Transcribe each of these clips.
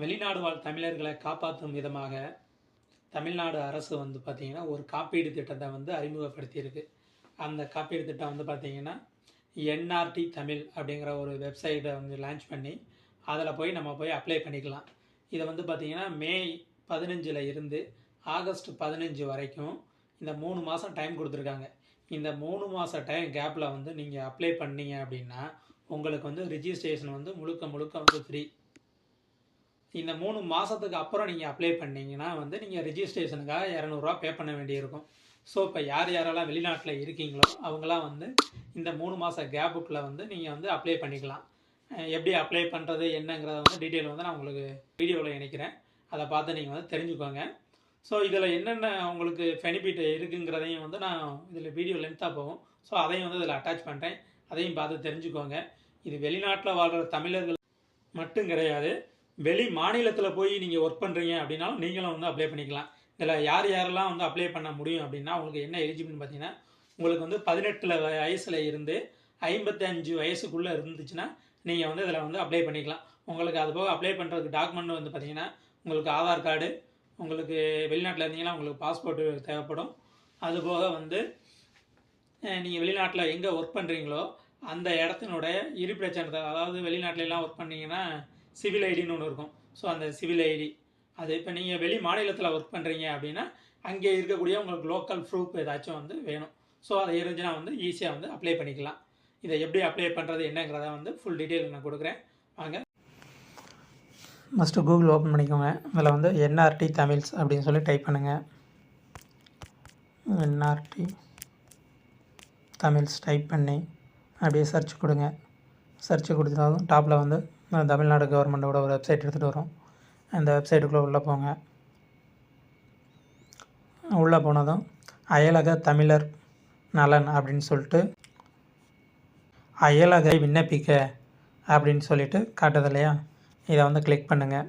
வெளிநாடு வாழ் தமிழர்களை காப்பாற்றும் விதமாக தமிழ்நாடு அரசு வந்து பார்த்திங்கன்னா ஒரு காப்பீடு திட்டத்தை வந்து அறிமுகப்படுத்தியிருக்கு. அந்த காப்பீடு திட்டம் வந்து பார்த்திங்கன்னா என்ஆர்டி தமிழ் அப்படிங்கிற ஒரு வெப்சைட்டை வந்து லான்ச் பண்ணி அதில் போய் நம்ம போய் அப்ளை பண்ணிக்கலாம். இதை வந்து பார்த்திங்கன்னா மே பதினஞ்சில் இருந்து ஆகஸ்ட் பதினஞ்சு வரைக்கும் இந்த மூணு மாதம் டைம் கொடுத்துருக்காங்க. இந்த மூணு மாத டைம் கேப்பில் வந்து நீங்கள் அப்ளை பண்ணீங்க அப்படின்னா உங்களுக்கு வந்து ரிஜிஸ்ட்ரேஷன் வந்து முழுக்க முழுக்க வந்து ஃப்ரீ இந்த மூணு மாதத்துக்கு அப்புறம் நீங்கள் அப்ளை பண்ணீங்கன்னா வந்து நீங்கள் ரிஜிஸ்ட்ரேஷனுக்காக இரநூறுவா பே பண்ண வேண்டியிருக்கும். ஸோ இப்போ யார் யாரெல்லாம் வெளிநாட்டில் இருக்கீங்களோ அவங்களாம் வந்து இந்த மூணு மாத கேப்புக்குள்ளே வந்து நீங்கள் வந்து அப்ளை பண்ணிக்கலாம். எப்படி அப்ளை பண்ணுறது என்னங்கிறத வந்து டீட்டெயில் வந்து நான் உங்களுக்கு வீடியோவில் இணைக்கிறேன். அதை பார்த்து நீங்கள் வந்து தெரிஞ்சுக்கோங்க. ஸோ இதில் என்னென்ன உங்களுக்கு பெனிஃபிட் இருக்குங்கிறதையும் வந்து நான் இதில் வீடியோ லென்த்தாக போகும். ஸோ அதையும் வந்து இதில் அட்டாச் பண்ணுறேன் அதையும் பார்த்து தெரிஞ்சுக்கோங்க. இது வெளிநாட்டில் வாழ்கிற தமிழர்கள் மட்டும் கிடையாது. வெளி மாநிலத்தில் போய் நீங்கள் ஒர்க் பண்ணுறீங்க அப்படின்னாலும் நீங்களும் வந்து அப்ளை பண்ணிக்கலாம். இதில் யார் யாரெல்லாம் வந்து அப்ளை பண்ண முடியும் அப்படின்னா உங்களுக்கு என்ன எலிஜிபிள்னு பார்த்தீங்கன்னா உங்களுக்கு வந்து பதினெட்டில் வயசில் இருந்து ஐம்பத்தஞ்சு வயசுக்குள்ளே இருந்துச்சுன்னா நீங்கள் வந்து இதில் வந்து அப்ளை பண்ணிக்கலாம். உங்களுக்கு அது போக அப்ளை பண்ணுறதுக்கு டாக்குமெண்ட் வந்து பார்த்தீங்கன்னா உங்களுக்கு ஆதார் கார்டு உங்களுக்கு வெளிநாட்டில் இருந்தீங்கன்னா உங்களுக்கு பாஸ்போர்ட்டு தேவைப்படும். அதுபோக வந்து நீங்கள் வெளிநாட்டில் எங்கே ஒர்க் பண்ணுறீங்களோ அந்த இடத்தினுடைய இருப்பிடச்சனத்தை அதாவது வெளிநாட்டிலலாம் ஒர்க் பண்ணிங்கன்னா சிவில் ஐடின்னு ஒன்று இருக்கும். ஸோ அந்த சிவில் ஐடி. அது இப்போ நீங்கள் வெளி மாநிலத்தில் ஒர்க் பண்ணுறீங்க அப்படின்னா அங்கே இருக்கக்கூடிய உங்களுக்கு லோக்கல் ப்ரூஃப் ஏதாச்சும் வந்து வேணும். ஸோ அது இருந்துச்சுன்னா வந்து ஈஸியாக வந்து அப்ளை பண்ணிக்கலாம். இதை எப்படி அப்ளை பண்ணுறது என்னங்கிறத வந்து ஃபுல் டீட்டெயில் நான் கொடுக்குறேன். வாங்க. ஃபஸ்ட்டு கூகுள் ஓப்பன் பண்ணிக்கோங்க. அதில் வந்து என்ஆர்டி தமிழ்ஸ் அப்படின்னு சொல்லி டைப் பண்ணுங்கள் என்ஆர்டி தமிழ்ஸ் டைப் பண்ணி அப்படியே சர்ச் கொடுங்க. சர்ச் கொடுத்தாலும் டாப்பில் வந்து தமிழ்நாடு கவர்மெண்ட்டோட ஒரு வெப்சைட் எடுத்துகிட்டு வரும். அந்த வெப்சைட்டுக்குள்ளே உள்ளே போங்க. உள்ளே போனதும் அயலக தமிழர் நலன் அப்படின்னு சொல்லிட்டு அயலகை விண்ணப்பிக்க அப்படின்னு சொல்லிட்டு காட்டுது இல்லையா? இதை வந்து கிளிக் பண்ணுங்கள்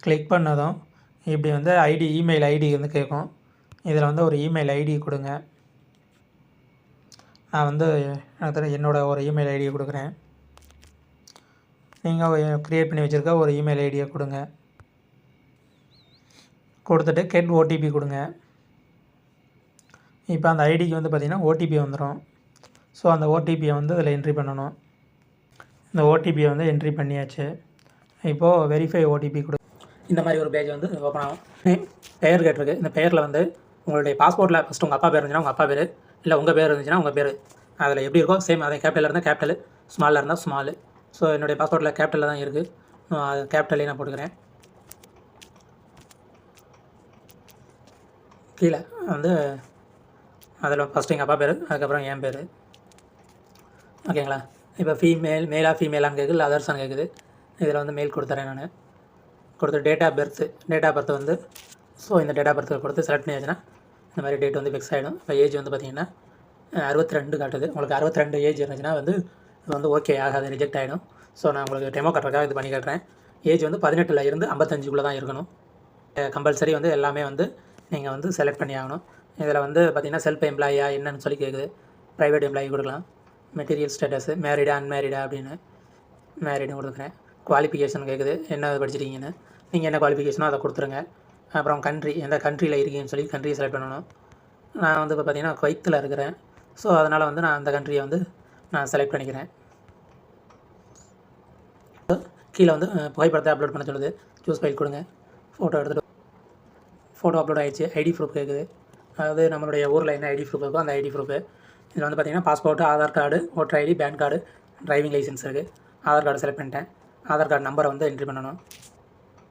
கிளிக் பண்ணதும் இப்படி வந்து ஐடி இமெயில் ஐடி வந்து கேட்கும். இதில் வந்து ஒரு இமெயில் ஐடி கொடுங்க. நான் வந்து எனக்கு தெரிஞ்ச என்னோட ஒரு இமெயில் ஐடியை கொடுக்குறேன். நீங்கள் க்ரியேட் பண்ணி வச்சுருக்க ஒரு இமெயில் ஐடியை கொடுங்க. கொடுத்துட்டு கெட் ஓடிபி கொடுங்க. இப்போ அந்த ஐடிக்கு வந்து பார்த்திங்கன்னா ஓடிபி வந்துடும் ஸோ அந்த ஓடிபியை வந்து அதில் என்ட்ரி பண்ணணும். இந்த ஓடிபியை வந்து என்ட்ரி பண்ணியாச்சு. இப்போது வெரிஃபை ஓடிபி கொடு. இந்த மாதிரி ஒரு பேஜ் வந்து ஓப்பன் ஆகும். பெயர் கேட்டிருக்கு. இந்த பெயரில் வந்து உங்களுடைய பாஸ்போர்ட்டில் ஃபஸ்ட்டு உங்கள் அப்பா பேர் இருந்துச்சுன்னா உங்கள் அப்பா பேர் இல்லை உங்கள் பேர் இருந்துச்சுன்னா உங்கள் பேர். அதில் எப்படி இருக்கோ சேம் அதே கேபிட்டலில் இருந்தால் கேபிட்டல் ஸ்மாலில் இருந்தால் ஸ்மாலு ஸோ என்னுடைய பாஸ்போர்ட்டில் கேபிட்டலில் தான் இருக்குது அது கேபிட்டலே நான் போட்டுக்கிறேன். கீழே வந்து அதில் ஃபஸ்ட்டு எங்கள் அப்பா பேர் அதுக்கப்புறம் என் பேர். ஓகேங்களா இப்போ ஃபீமேல் மேலாக ஃபீமேலான்னு கேட்குது இல்லை அதர்ஸான்னு கேட்குது இதில் வந்து மெயில் கொடுத்துறேன் நான். கொடுத்து date of birth date of birth வந்து ஸோ இந்த டேட் ஆஃப் பர்த் கொடுத்து செலக்ட் பண்ணியாச்சுன்னா இந்த மாதிரி டேட் வந்து ஃபிக்ஸ் ஆகிடும் இப்போ ஏஜ் வந்து பார்த்தீங்கன்னா அறுபத்தி ரெண்டு காட்டுது. உங்களுக்கு அறுபத்தி ரெண்டு ஏஜ் இருந்துச்சுன்னா வந்து இது வந்து ஓகே ஆகாது ரிஜெக்ட் ஆகிடும் ஸோ நான் உங்களுக்கு டெமோ கட்டுறதுக்காக இது பண்ணி காட்டுறேன். ஏஜ் வந்து பதினெட்டில் இருந்து ஐம்பத்தஞ்சுக்குள்ளே தான் இருக்கணும். கம்பல்சரி வந்து எல்லாமே வந்து நீங்கள் வந்து செலக்ட் பண்ணி ஆகணும். இதில் வந்து பார்த்திங்கன்னா செல்ஃப் எம்ப்ளாயா என்னன்னு சொல்லி கேட்குது ப்ரைவேட் எம்ப்ளாயி கொடுக்கலாம். மெட்டீரியல் ஸ்டேட்டஸு மேரிடா அன்மேரிடா அப்படின்னு மேரிடும் கொடுக்குறேன். குவாலிஃபிகேஷன் கேட்குது என்ன படிச்சிருக்கீங்கன்னு. நீங்கள் என்ன குவாலிஃபிகேஷனோ அதை கொடுத்துருங்க. அப்புறம் கண்ட்ரி எந்த கண்ட்ரியில் இருக்கீங்கன்னு சொல்லி கண்ட்ரியை செலக்ட் பண்ணணும். நான் வந்து இப்போ பார்த்தீங்கன்னா குவைத்தில் இருக்கிறேன். ஸோ அதனால் வந்து நான் அந்த கண்ட்ரியை வந்து நான் செலக்ட் பண்ணிக்கிறேன். கீழே வந்து புகைப்படத்தை அப்லோட் பண்ண சொல்லுது. சூஸ் ஃபைல் கொடுங்க. ஃபோட்டோ எடுத்துகிட்டு ஃபோட்டோ அப்லோட் ஆகிடுச்சு ஐடி ப்ரூஃப் கேட்குது அதாவது நம்மளுடைய ஊரில் என்ன ஐடி ப்ரூஃப் இருக்கோ அந்த ஐடி ப்ரூஃபு இதில் வந்து பார்த்தீங்கன்னா passport Aadhaar card voter ID PAN card driving licence இருக்குது ஆதார் கார்டு செலக்ட் பண்ணிட்டேன். ஆதார் கார்டு நம்பரை வந்து என்ட்ரி பண்ணணும்.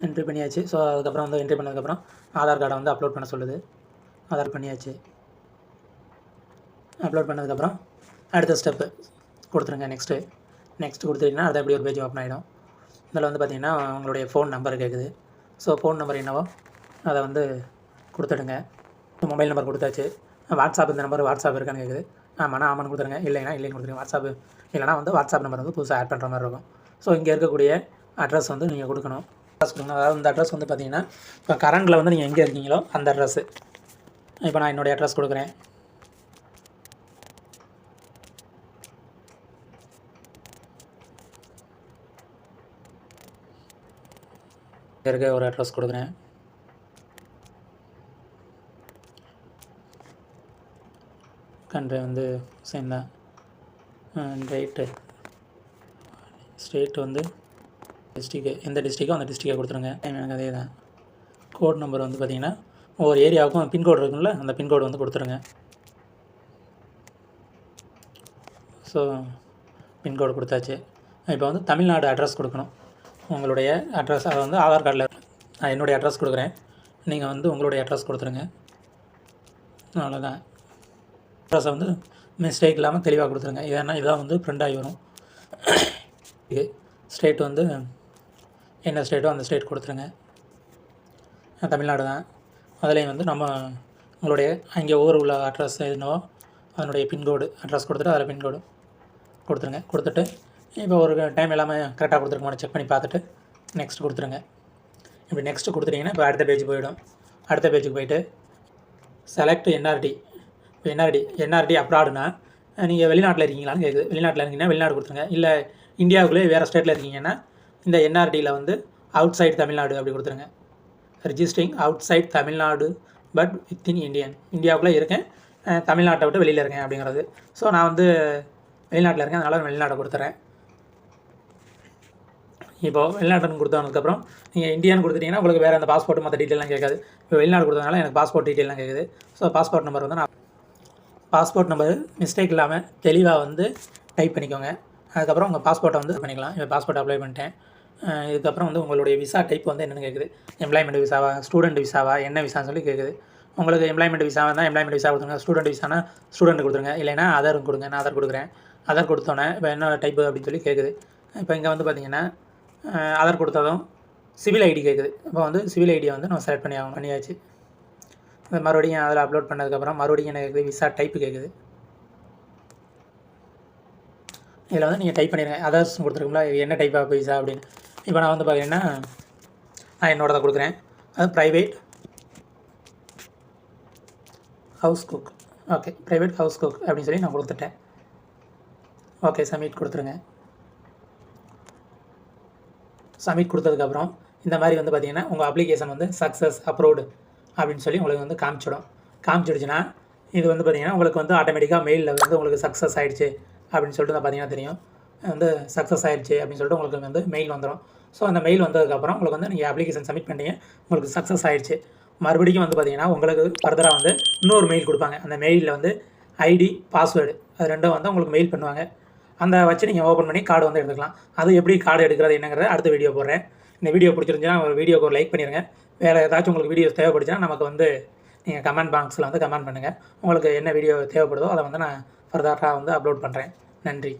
என்ட்ரி பண்ணியாச்சு. ஸோ அதுக்கப்புறம் வந்து என்ட்ரி பண்ணதுக்கப்புறம் ஆதார் கார்டை வந்து அப்லோட் பண்ண சொல்லுது. ஆதார் பண்ணியாச்சு. அப்லோட் பண்ணதுக்கப்புறம் அடுத்த ஸ்டெப்பு கொடுத்துருங்க நெக்ஸ்ட்டு நெக்ஸ்ட் கொடுத்துட்டிங்கன்னா அது எப்படி ஒரு பேஜ் ஓப்பன் ஆகிடும் இதில் வந்து பார்த்தீங்கன்னா உங்களுடைய ஃபோன் நம்பர் கேட்குது. ஸோ ஃபோன் நம்பர் என்னவோ அதை வந்து கொடுத்துடுங்க. மொபைல் நம்பர் கொடுத்தாச்சு. வாட்ஸ்அப் இந்த நம்பர் வாட்ஸ்அப் இருக்கான்னு கேட்குது. ஆமாண்ணா ஆமான்னு கொடுத்துருங்க இல்லைன்னா இல்லைன்னு கொடுத்துருங்க வாட்ஸ்அப் இல்லைனா வந்து வாட்ஸ்அப் நம்பர் வந்து புதுசாக ஆட் பண்ணுற மாதிரி இருக்கும். ஸோ இங்கே இருக்கக்கூடிய அட்ரஸ் வந்து நீங்கள் கொடுக்கணும். அட்ரஸ்க்குங்க அதாவது இந்த அட்ரஸ் வந்து பார்த்தீங்கன்னா இப்போ கரண்டில் வந்து நீங்கள் எங்கே இருக்கீங்களோ அந்த அட்ரஸ்ஸு இப்போ நான் என்னுடைய அட்ரஸ் கொடுக்குறேன். இருக்க ஒரு அட்ரஸ் கொடுக்குறேன். கண்ட்ரி வந்து சேம் தான். ஸ்டேட் வந்து டிஸ்ட்ரிக்கு எந்த டிஸ்ட்ரிக்கோ அந்த டிஸ்ட்ரிக்கை கொடுத்துருங்க. எனக்கு அதே தான். கோட் நம்பர் வந்து பார்த்தீங்கன்னா ஒவ்வொரு ஏரியாவுக்கும் பின்கோடு இருக்கும்ல அந்த பின்கோடு வந்து கொடுத்துருங்க. ஸோ பின்கோடு கொடுத்தாச்சு. இப்போ வந்து தமிழ்நாடு அட்ரஸ் கொடுக்கணும். உங்களுடைய அட்ரஸ் அதை வந்து ஆதார் கார்டில் நான் என்னுடைய அட்ரஸ் கொடுக்குறேன். நீங்கள் வந்து உங்களுடைய அட்ரஸ் கொடுத்துருங்க. அவ்வளோதான் அட்ரஸை வந்து மிஸ்டேக் இல்லாமல் தெளிவாக கொடுத்துருங்க. ஏன்னா இதான் வந்து ப்ரிண்ட் ஆகி வரும். இது ஸ்டேட் வந்து என்ன ஸ்டேட்டோ அந்த ஸ்டேட் கொடுத்துருங்க. தமிழ்நாடு தான். அதுலேயும் வந்து நம்ம உங்களுடைய அங்கே ஊர் உள்ள அட்ரஸ் என்னவோ அதனுடைய பின்கோடு அட்ரஸ் கொடுத்துட்டு அதில் பின்கோடு கொடுத்துருங்க. கொடுத்துட்டு இப்போ ஒரு டைம் எல்லாமே கரெக்டாக கொடுத்துருக்கோம் செக் பண்ணி பார்த்துட்டு நெக்ஸ்ட் கொடுத்துருங்க. இப்படி நெக்ஸ்ட் கொடுத்துட்டிங்கன்னா இப்போ அடுத்த பேஜ் போயிடும். அடுத்த பேஜுக்கு போயிட்டு செலக்ட் என்ஆர்டி இப்போ என்ஆர்டி என்ஆர்டி அப்ராடுனா நீங்கள் வெளிநாட்டில் இருக்கீங்களான்னு கேட்குது வெளிநாட்டில் இருக்கீங்கன்னா வெளிநாடு கொடுத்துருங்க. இல்லை இந்தியாவுக்குள்ளே வேறு ஸ்டேட்டில் இருக்கீங்கன்னா இந்த என்ஆர்டியில் வந்து அவுட் சைட் தமிழ்நாடு அப்படி கொடுத்துருங்க. Registering outside Tamil Nadu but within Indian இந்தியாவுக்குள்ளே இருக்கேன். தமிழ்நாட்டை விட்டு வெளியில் இருக்கேன் அப்படிங்கிறது. ஸோ நான் வந்து வெளிநாட்டில் இருக்கேன். அதனால் வெளிநாட்டை கொடுத்துறேன். இப்போ வெளிநாட்டுன்னு கொடுத்ததுக்கப்புறம் நீங்கள் இந்தியான்னு கொடுத்துட்டீங்கன்னா உங்களுக்கு வேறு அந்த பாஸ்போர்ட் மற்ற டீட்டெயிலாம் கேட்காது. இப்போ வெளிநாடு கொடுத்ததுனால எனக்கு பாஸ்போர்ட் டீட்டெயிலாம் கேட்குது. ஸோ பாஸ்போர்ட் நம்பர் வந்து நான் பாஸ்போர்ட் நம்பர் மிஸ்டேக் இல்லாமல் தெளிவாக வந்து டைப் பண்ணிக்கோங்க. அதுக்கப்புறம் உங்கள் பாஸ்போர்ட்டை வந்து பண்ணிக்கலாம். இப்போ பாஸ்போர்ட் அப்ளை பண்ணிட்டேன். இதுக்கப்புறம் வந்து உங்களுடைய விசா டைப் வந்து என்னென்னு கேட்குது எம்ப்ளாய்மெண்ட் விசாவா ஸ்டூடெண்ட் விசாவா என்ன விசான்னு சொல்லி கேட்குது உங்களுக்கு எம்ப்ளாய்மெண்ட் விசா தான் எம்ப்ளாய்மெண்ட் விசா கொடுத்துருங்க. ஸ்டூடெண்ட் விசானா ஸ்டூடெண்ட் கொடுத்துருங்க. இல்லைனா ஆதார் கொடுங்க. நான் ஆதார் கொடுக்குறேன். ஆதார் கொடுத்தோன்னே இப்போ என்ன டைப்பு அப்படின்னு சொல்லி கேட்குது இப்போ இங்கே வந்து பார்த்தீங்கன்னா ஆதார் கொடுத்ததும் சிவில் ஐடி கேட்குது இப்போ வந்து சிவில் ஐடியை வந்து நம்ம செலக்ட் பண்ணி ஆகணும். பண்ணியாச்சு. மறுபடியும் அதில் அப்லோட் பண்ணதுக்கப்புறம் மறுபடியும் என்ன கேட்குது விசா டைப்பு கேட்குது இதில் வந்து நீங்கள் டைப் பண்ணிடுங்க அதர்ஸ் கொடுத்துருக்கோம்ல என்ன டைப் ஆஃப் விசா அப்படின்னு. இப்போ நான் வந்து பார்த்தீங்கன்னா நான் என்னோடதை கொடுக்குறேன். அது private house cook okay private house cook அப்படின்னு சொல்லி நான் கொடுத்துட்டேன். ஓகே சப்மிட் கொடுத்துருங்க. சப்மிட் கொடுத்ததுக்கப்புறம் இந்த மாதிரி வந்து பார்த்தீங்கன்னா உங்கள் அப்ளிகேஷன் வந்து சக்ஸஸ் அப்ரூவ்டு அப்படின்னு சொல்லி உங்களுக்கு வந்து காமிச்சிடும். காமிச்சிடுச்சுன்னா இது வந்து பார்த்தீங்கன்னா உங்களுக்கு வந்து ஆட்டோமேட்டிக்காக மெயிலில் வந்து உங்களுக்கு சக்ஸஸ் ஆகிடுச்சு அப்படின்னு சொல்லிட்டு தான் பார்த்தீங்கன்னா தெரியும். வந்து சக்ஸஸ் ஆயிடுச்சு அப்படின்னு சொல்லிட்டு உங்களுக்கு வந்து மெயில் வந்துடும் ஸோ அந்த மெயில் வந்ததுக்கப்புறம் உங்களுக்கு வந்து நீங்கள் அப்ளிகேஷன் சப்மிட் பண்ணீங்க உங்களுக்கு சக்ஸஸ் ஆயிடுச்சு மறுபடியும் வந்து பார்த்தீங்கன்னா உங்களுக்கு ஃபர்தராக வந்து இன்னொரு மெயில் கொடுப்பாங்க. அந்த மெயிலில் வந்து ஐடி பாஸ்வேர்டு அது ரெண்டும் வந்து உங்களுக்கு மெயில் பண்ணுவாங்க. அந்த வச்சு நீங்கள் ஓப்பன் பண்ணி கார்டு வந்து எடுத்துக்கலாம். அது எப்படி கார்டு எடுக்கிறது என்னங்கிறத அடுத்த வீடியோ போடுறேன். இந்த வீடியோ பிடிச்சிருந்துச்சுன்னா ஒரு வீடியோக்கு ஒரு லைக் பண்ணிடுங்க வேறு ஏதாச்சும் உங்களுக்கு வீடியோஸ் தேவைப்படுச்சுன்னா நமக்கு வந்து நீங்கள் கமெண்ட் பாக்ஸில் வந்து கமெண்ட் பண்ணுங்கள் உங்களுக்கு என்ன வீடியோ தேவைப்படுதோ அதை வந்து நான் ஃபர்தராக வந்து அப்லோட் பண்ணுறேன் நன்றி.